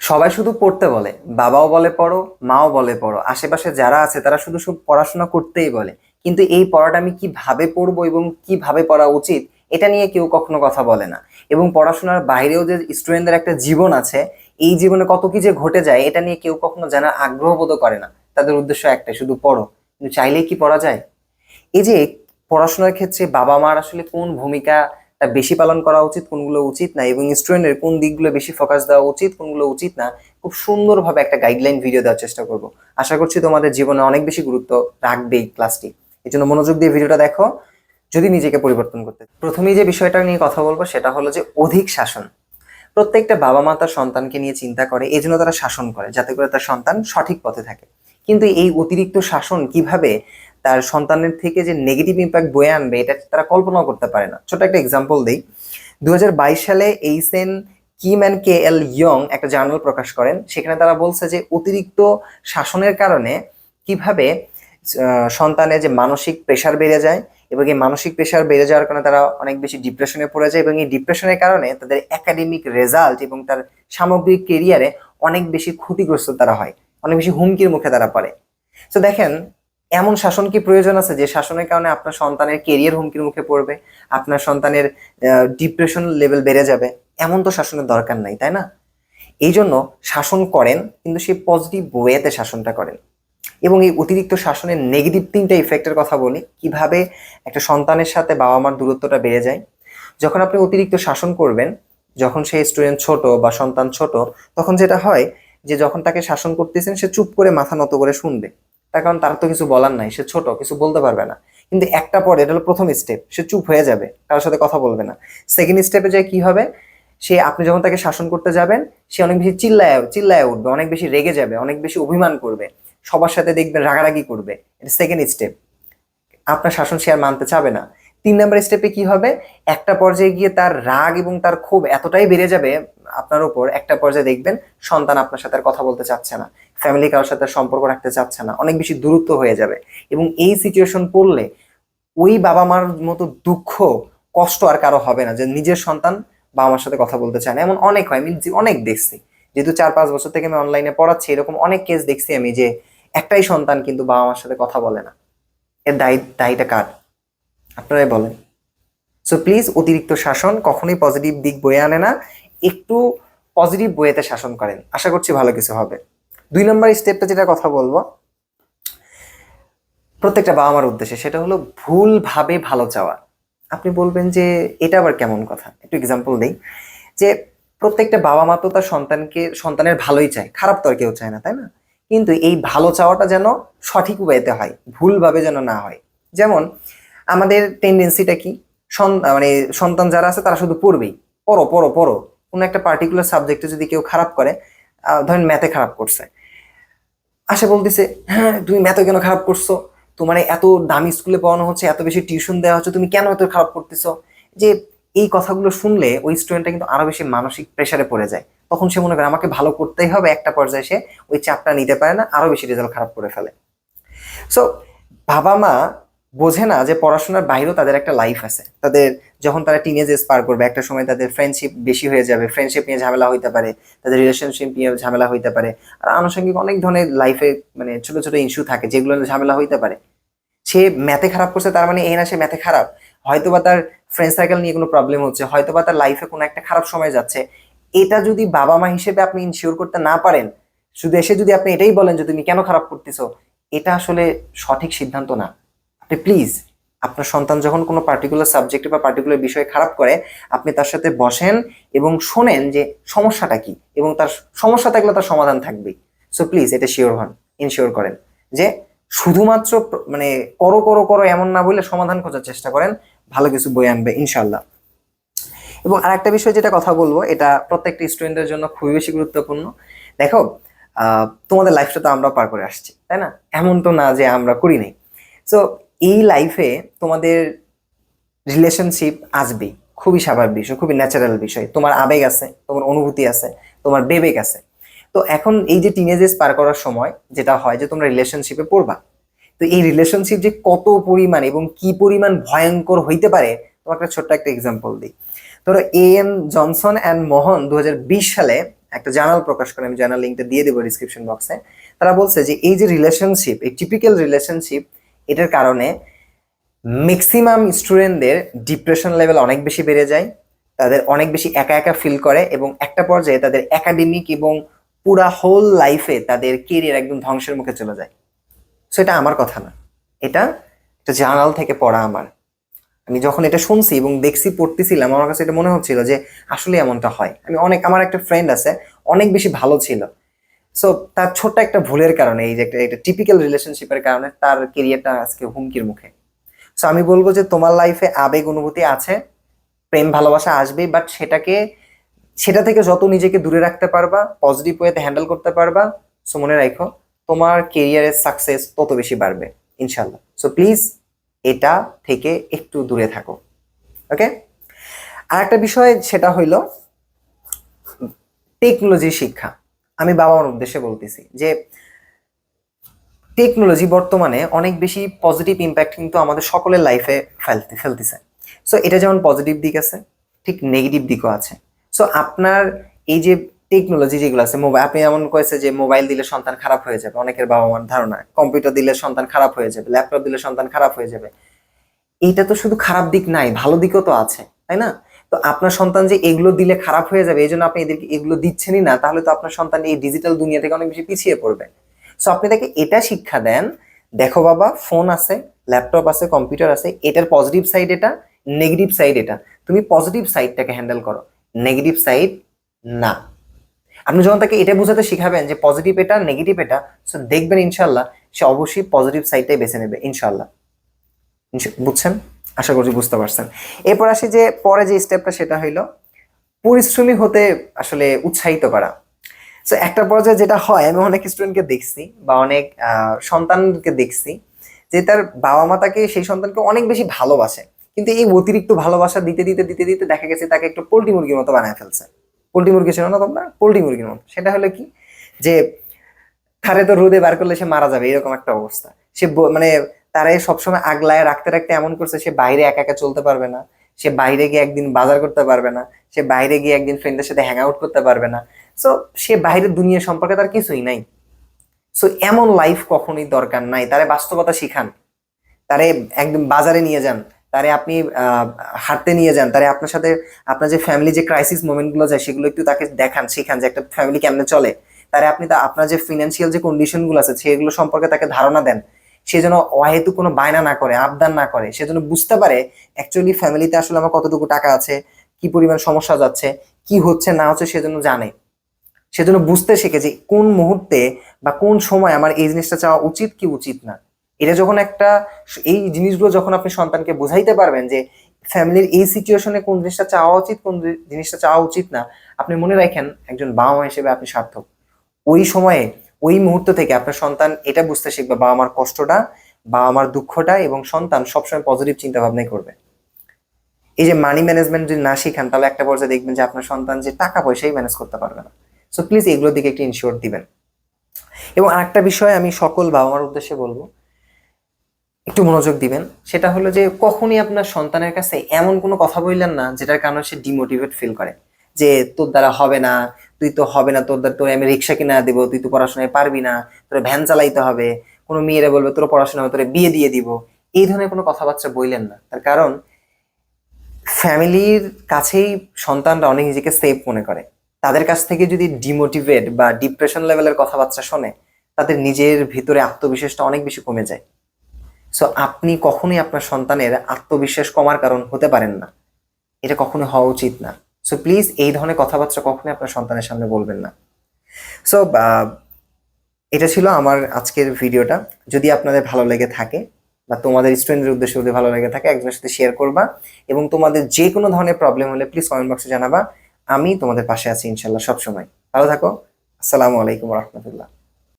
সবাই শুধু পড়তে বলে, বাবাও বলে পড়ো, মাও বলে পড়ো। আশেপাশে যারা আছে তারা শুধু শুধু পড়াশোনা করতেই বলে। কিন্তু এই পড়াটা আমি কীভাবে পড়ব এবং কীভাবে পড়া উচিত, এটা নিয়ে কেউ কখনো কথা বলে না। এবং পড়াশোনার বাইরেও যে স্টুডেন্টদের একটা জীবন আছে, এই জীবনে কত কি যে ঘটে যায়, এটা নিয়ে কেউ কখনো জানার আগ্রহ বোধ করে না। তাদের উদ্দেশ্য একটাই, শুধু পড়ো। কিন্তু চাইলেই কি পড়া যায়? এই যে পড়াশোনার ক্ষেত্রে বাবা মার আসলে কোন ভূমিকাটা বেশি পালন করা উচিত, কোনগুলো উচিত না এবং স্টুডেন্টের কোন দিকগুলো বেশি ফোকাস দেওয়া উচিত, কোনগুলো উচিত না, খুব সুন্দরভাবে একটা গাইডলাইন ভিডিও দেওয়ার চেষ্টা করব। আশা করছি তোমাদের জীবনে অনেক বেশি গুরুত্ব রাখবে এই ক্লাসটি এই জন্য মনোযোগ দিয়ে ভিডিওটা দেখো, যদি নিজেকে পরিবর্তন করতে। প্রথমেই যে বিষয়টা নিয়ে কথা বলব সেটা হলো যে অধিক শাসন। প্রত্যেকটা বাবা মা তার সন্তানকে নিয়ে চিন্তা করে, এই জন্য তারা শাসন করে, যাতে করে তার সন্তান সঠিক পথে থাকে। কিন্তু এই অতিরিক্ত শাসন কীভাবে তার সন্তানের থেকে যে নেগেটিভ ইম্প্যাক্ট বয়ে আনবে, এটা তারা কল্পনাও করতে পারে না। ছোট একটা এক্সাম্পল দিই। দু হাজার বাইশ সালে Eisen Kim and K L Young একটা জার্নাল প্রকাশ করেন। সেখানে তারা বলছে যে, অতিরিক্ত শাসনের কারণে কীভাবে সন্তানের যে মানসিক প্রেশার বেড়ে যায় এবং এই মানসিক প্রেশার বেড়ে যাওয়ার কারণে তারা অনেক বেশি ডিপ্রেশনে পড়ে যায় এবং এই ডিপ্রেশনের কারণে তাদের একাডেমিক রেজাল্ট এবং তার সামগ্রিক কেরিয়ারে অনেক বেশি ক্ষতিগ্রস্ত তারা হয়। অনেক বেশি হুমকির মুখে তারা পড়ে। তো দেখেন এমন শাসন কি প্রয়োজন আছে যে শাসনের কারণে আপনার সন্তানের কেরিয়ার হুমকির মুখে পড়বে, আপনার সন্তানের ডিপ্রেশন লেভেল বেড়ে যাবে? এমন তো শাসনের দরকার নাই, তাই না? এই জন্য শাসন করেন, কিন্তু সেই পজিটিভ ওয়েতে শাসনটা করেন। এবং এই অতিরিক্ত শাসনের নেগেটিভ তিনটা ইফেক্টের কথা বলি, কীভাবে একটা সন্তানের সাথে বাবা মার দূরত্বটা বেড়ে যায়। যখন আপনি অতিরিক্ত শাসন করবেন, যখন সেই স্টুডেন্ট ছোট বা সন্তান ছোট, তখন যেটা হয় যে যখন তাকে শাসন করতেছেন, সে চুপ করে মাথা নত করে শুনবে। তার কারণ তার তো কিছু বলার নাই, সে ছোট, কিছু বলতে পারবে না। কিন্তু একটা পরে এটা হলো প্রথম স্টেপ সে চুপ হয়ে যাবে, কারোর সাথে কথা বলবে না। সেকেন্ড স্টেপে যায় কি হবে? সে আপনি যখন তাকে শাসন করতে যাবেন, সে অনেক বেশি চিল্লায় চিল্লায় উঠবে, অনেক বেশি রেগে যাবে, অনেক বেশি অভিমান করবে। সবার সাথে দেখবেন রাগারাগি করবে। এটা সেকেন্ড স্টেপ আপনার শাসন সে আর মানতে চাবে না। তিন নম্বর স্টেপে কি হবে? একটা পর্যায়ে গিয়ে তার রাগ এবং তার ক্ষোভ এতটাই বেড়ে যাবে আপনার উপর, একটা পর্যায়ে দেখবেন সন্তান আপনার সাথে আর কথা বলতে চাচ্ছে না। ফ্যামিলি কারোর সাথে সম্পর্ক রাখতে চাচ্ছে না। অনেক বেশি দূরত্ব হয়ে যাবে। এবং এই সিচুয়েশন পড়লে ওই বাবা মার মতো দুঃখ, কষ্ট আর কারও হবে না যে নিজের সন্তান বাবা মার সাথে কথা বলতে চায় না। এমন অনেক হয়, আমি অনেক দেখছি। যেহেতু চার পাঁচ বছর থেকে আমি অনলাইনে পড়াচ্ছি, এরকম অনেক কেস দেখছি আমি যে একটাই সন্তান কিন্তু বাবা মার সাথে কথা বলে না। এর দায়ী, দায়ীটা কার? আপনারাই বলেন। সো প্লিজ অতিরিক্ত শাসন কখনোই পজিটিভ দিক বয়ে আনে না। একটু পজিটিভ বইয়েতে শাসন করেন। আশা করছি ভালো কিছু হবে। দুই নম্বর স্টেপটা যেটা কথা বলব, প্রত্যেকটা বাবা মার উদ্দেশ্যে, সেটা হলো ভুলভাবে ভালো চাওয়া। আপনি বলবেন যে, এটা আবার কেমন কথা? একটু এক্সাম্পল দেই। যে, প্রত্যেকটা বাবা মা তো তার সন্তানকে, সন্তানের ভালোই চায়। খারাপ তো আর কেউ চায় না, তাই না? কিন্তু এই ভালো চাওয়াটা যেন সঠিক ওয়েতে হয় ভুলভাবে যেন না হয়। যেমন আমাদের টেন্ডেন্সিটা কি? মানে সন্তান যারা আছে, তারা শুধু পড়বেই। পড়ো পড়ো পড়ো। কোনো একটা পার্টিকুলার সাবজেক্টে যদি কেউ খারাপ করে ধরেন ম্যাথে খারাপ করছে। আসে বলতেছে হ্যাঁ তুমি ম্যাথে কেন খারাপ করছ? তোমার এত দামি স্কুলে পড়ানো হচ্ছে, এত বেশি টিউশন দেওয়া হচ্ছে, তুমি কেন এত খারাপ করতেছো? যে এই কথাগুলো শুনলে ওই স্টুডেন্টটা কিন্তু আরও বেশি মানসিক প্রেশারে পড়ে যায়। তখন সে মনে করে, আমাকে ভালো করতেই হবে, একটা পর্যায়ে সে ওই চাপটা নিতে পারে না, আরও বেশি রেজাল্ট খারাপ করে ফেলে। সো বাবা মা বোঝে না যে পড়াশোনার বাইরেও তাদের একটা লাইফ আছে। তাদের যখন তারা টিনেজ এজ পার করবে, একটা সময় তাদের ফ্রেন্ডশিপ বেশি হয়ে যাবে ফ্রেন্ডশিপ নিয়ে ঝামেলা হইতে পারে, তাদের রিলেশনশিপ নিয়ে ঝামেলা হইতে পারে। আর আনুষঙ্গিক অনেক ধরনের লাইফে মানে ছোট ছোট ইস্যু থাকে যেগুলো ঝামেলা হইতে পারে। সে ম্যাথে খারাপ করছে, তার মানে এই না সে ম্যাথে খারাপ। হয়তোবা তার ফ্রেন্ড সার্কেল নিয়ে কোনো প্রবলেম হচ্ছে, হয়তোবা তার লাইফে কোনো একটা খারাপ সময় যাচ্ছে। এটা যদি বাবা মা হিসেবে আপনি ইনশিওর করতে না পারেন, শুধু এসে যদি আপনি এটাই বলেন যে তুমি কেন খারাপ করতেছো, এটা আসলে সঠিক সিদ্ধান্ত না। আপনি প্লিজ আপনার সন্তান যখন কোনো পার্টিকুলার সাবজেক্টে বা পার্টিকুলার বিষয়ে খারাপ করে, আপনি তার সাথে বসেন এবং শোনেন যে সমস্যাটা কি এবং তার সমস্যা থাকলে তার সমাধান থাকবেই। সো প্লিজ এটা শিওর হন ইনশিওর করেন যে শুধুমাত্র মানে করো করো করো এমন না বলে সমাধান খোঁজার চেষ্টা করেন, ভালো কিছু বই আনবে ইনশাল্লাহ এবং আর একটা বিষয় যেটা কথা বলব, এটা প্রত্যেকটা স্টুডেন্টের জন্য খুবই বেশি গুরুত্বপূর্ণ। দেখো তোমাদের লাইফটা তো আমরা পার করে আসছি, তাই না? এমন তো না যে আমরা করি নাই। সো এই লাইফে তোমাদের রিলেশনশিপ আসবেই খুবই স্বাভাবিক বিষয়, খুবই ন্যাচারাল বিষয়। তোমার আবেগ আছে, তোমার অনুভূতি আছে, তোমার বেবেক আছে। তো এখন এই যে টিনেজেস পার করার সময় যেটা হয় যে তোমরা রিলেশনশিপে পড়বা। তো এই রিলেশনশিপ যে কত পরিমাণ এবং কি পরিমাণ ভয়ঙ্কর হইতে পারে তোমাকে একটা ছোট্ট একটা এক্সাম্পল দিই। ধরো A M Johnson and Mohan দু হাজার বিশ সালে একটা জার্নাল প্রকাশ করে, আমি জার্নাল লিঙ্কটা দিয়ে দেবো ডিসক্রিপশন বক্সে তারা বলছে যে এই যে রিলেশনশিপ এই টিপিক্যাল রিলেশনশিপ এটার কারণে ম্যাক্সিমাম স্টুডেন্টদের ডিপ্রেশন লেভেল অনেক বেশি বেড়ে যায়, তাদের অনেক বেশি একা একা ফিল করে এবং একটা পর্যায়ে তাদের একাডেমিক এবং পুরা হোল লাইফে তাদের কেরিয়ার একদম ধ্বংসের মুখে চলে যায়। সো এটা আমার কথা না। এটা একটা জার্নাল থেকে পড়া আমার। আমি যখন এটা শুনছি এবং দেখছি, পড়তেছিলাম, আমার কাছে এটা মনে হচ্ছিল যে আসলে এমনটা হয়। আমি অনেক, আমার একটা ফ্রেন্ড আছে, অনেক বেশি ভালো ছিল। সো তার ছোট্ট একটা ভুলের কারণে, এই যে একটা একটা টিপিক্যাল রিলেশনশিপের কারণে তার কেরিয়ারটা আজকে হুমকির মুখে। সো আমি বলব যে তোমার লাইফে আবেগ অনুভূতি আছে, প্রেম ভালোবাসা আসবেই বাট সেটাকে, সেটা থেকে যত নিজেকে দূরে রাখতে পারবা পজিটিভ ওয়েতে হ্যান্ডেল করতে পারবা সো মনে রাখো, তোমার কেরিয়ারের সাকসেস তত বেশি বাড়বে ইনশাল্লাহ সো প্লিজ এটা থেকে একটু দূরে থাকো ওকে আর একটা বিষয়, সেটা হইল টেকনোলজি শিক্ষা। আমি বাবা মার উদ্দেশ্যে বলতেছি যে টেকনোলজি বর্তমানে অনেক বেশি পজিটিভ ইম্প্যাক্ট কিন্তু আমাদের সকলের লাইফে ফেলতে, ফেলতেছে। সো এটা যেমন পজিটিভ দিক আছে, ঠিক নেগেটিভ দিকও আছে। সো আপনার এই যে টেকনোলজি যেগুলো আছে মোবাইল আপনি এমন কয়েছে যে মোবাইল দিলে সন্তান খারাপ হয়ে যাবে, অনেকের বাবা মার ধারণা। কম্পিউটার দিলে সন্তান খারাপ হয়ে যাবে ল্যাপটপ দিলে সন্তান খারাপ হয়ে যাবে। এইটা তো শুধু খারাপ দিক নাই, ভালো দিকও তো আছে, তাই না? তো আপনার সন্তান যে এগুলো দিলে খারাপ হয়ে যাবে এই জন্য আপনি এদেরকে এগুলো দিচ্ছেনই না, তাহলে তো আপনার সন্তান এই ডিজিটাল দুনিয়া থেকে অনেক বেশি পিছিয়ে পড়বে। সো আপনি তাকে এটা শিক্ষা দেন, দেখো বাবা ফোন আছে ল্যাপটপ আছে কম্পিউটার আছে, এটার পজিটিভ সাইড এটা নেগেটিভ সাইড এটা। তুমি পজিটিভ সাইডটাকে হ্যান্ডেল করো নেগেটিভ সাইড না। আপনি যখন তাকে এটা বোঝাতে শিখাবেন যে পজিটিভ এটা নেগেটিভ এটা সো দেখবেন ইনশাল্লাহ সে অবশ্যই পজিটিভ সাইডটাই বেছে নেবে ইনশাল্লাহ বুঝছেন? আশা করছি বুঝতে পারছেন। এরপর আসি যে পরে যে স্টেপটা সেটা হইল পরিশ্রমী হতে আসলে উৎসাহিত করা। সো একটা পর্যায়ে যেটা হয়, আমি অনেক স্টুডেন্টকে দেখছি বা অনেক সন্তানকে দেখছি যে তার বাবা মা তাকে সেই সন্তানকে অনেক বেশি ভালোবাসে। কিন্তু এই অতিরিক্ত ভালোবাসা দিতে দিতে দিতে দিতে দেখা গেছে তাকে একটু পোল্ট্রি মুরগির মতো বানায় ফেলছে। পোল্ট্রি মুরগি ছিল না তোমরা? পোল্ট্রি মুরগির মতো। সেটা হলো কি? যে, থারে তো রোদে বার করলে সে মারা যাবে। এরকম একটা অবস্থা। সে মানে তারাই সবসময় আগলায় রাখতে রাখতে এমন করছে, সে বাইরে একা একা চলতে পারবে না। সে বাইরে গিয়ে একদিন বাজার করতে পারবে না। সে বাইরে গিয়ে একদিন ফ্রেন্ডের সাথে হ্যাং আউট করতে পারবে না। সো সে বাইরের দুনিয়া সম্পর্কে তার কিছুই নাই। সো এমন লাইফ কখনোই দরকার নাই। তারে বাস্তবতা শিখান। তারে একদম বাজারে নিয়ে যান। তারে আপনি হাঁটতে নিয়ে যান। তারে আপনার সাথে, আপনার যে ফ্যামিলি যে ক্রাইসিস মোমেন্টগুলো যায়, সেগুলো একটু তাকে দেখান, শেখান যে একটা ফ্যামিলি কেমনে চলে। তারে আপনি আপনার যে ফিনান্সিয়াল যে কন্ডিশনগুলো আছে, সেগুলো সম্পর্কে তাকে ধারণা দেন। সে যেন অহেতু কোনো বায়না না করে আবদান না করে, সে যেন বুঝতে পারে অ্যাকচুয়ালি ফ্যামিলিতে আসলে আমার কতটুকু টাকা আছে, কি পরিমাণ সমস্যা যাচ্ছে, কি হচ্ছে না হচ্ছে সে যেন জানে। সেজন্য বুঝতে শেখে যে কোন মুহূর্তে বা কোন সময় আমার এই জিনিসটা চাওয়া উচিত কি উচিত না। এটা যখন একটা এই জিনিসগুলো যখন আপনি সন্তানকে বোঝাইতে পারবেন যে ফ্যামিলির এই সিচুয়েশনে কোন জিনিসটা চাওয়া উচিত, কোন জিনিসটা চাওয়া উচিত না, আপনি মনে রাখেন একজন বাবা মা হিসেবে আপনি সার্থক। ওই সময়ে ওই মুহূর্ত থেকে আপনার সন্তান এটা বুঝতে শিখবে বাবা আমার কষ্টটা, বা আমার দুঃখটা এবং সন্তান সবসময় পজিটিভ চিন্তা ভাবনাই করবে। এই যে মানি ম্যানেজমেন্ট যদি না শিখান, তাহলে একটা পর্যায়ে দেখবেন যে আপনার সন্তান যে টাকা পয়সাই ম্যানেজ করতে পারবে না। সো প্লিজ এগুলোর দিকে একটু ইনশিওর দিবেন। এবং আরেকটা বিষয় আমি সকল বাবা মার উদ্দেশ্যে বলব, একটু মনোযোগ দিবেন। সেটা হলো যে কখনই আপনার সন্তানের কাছে এমন কোনো কথা বললেন না, যেটার কারণে সে ডিমোটিভেট ফিল করে। যে তোর দ্বারা হবে না তুই তো হবে না, তোর তোর আমি রিক্সা কিনা দেবো, তুই তো পড়াশোনায় পারবি না, তোর ভ্যান চালাইতে হবে, কোনো মেয়েরা বলবে তোর পড়াশোনা তোর বিয়ে দিয়ে দিব। এই ধরনের কোনো কথাবার্তা বললেন না। তার কারণ, ফ্যামিলির কাছেই সন্তানরা অনেক নিজেকে সেফ মনে করে। তাদের কাছ থেকে যদি ডিমোটিভেট বা ডিপ্রেশন লেভেলের কথাবার্তা শোনে, তাদের নিজের ভিতরে আত্মবিশ্বাসটা অনেক বেশি কমে যায়। সো আপনি কখনোই আপনার সন্তানের আত্মবিশ্বাস কমার কারণ হতে পারেন না। এটা কখনো হওয়া উচিত না। সো প্লিজ এই ধরনের কথাবার্তা কখনোই আপনার সন্তানের সামনে বলবেন না। সো এটা ছিল আমার আজকের ভিডিওটা। যদি আপনাদের ভালো লেগে থাকে বা তোমাদের স্টুডেন্টের উদ্দেশ্যে যদি ভালো লেগে থাকে, একজনের সাথে শেয়ার করবা এবং তোমাদের যে কোনো ধরনের প্রবলেম হলে প্লিজ কমেন্ট বক্সে জানাবা। আমি তোমাদের পাশে আছি ইনশাল্লাহ সবসময়। ভালো থাকো। আসসালামু আলাইকুম রহমতুল্লাহ।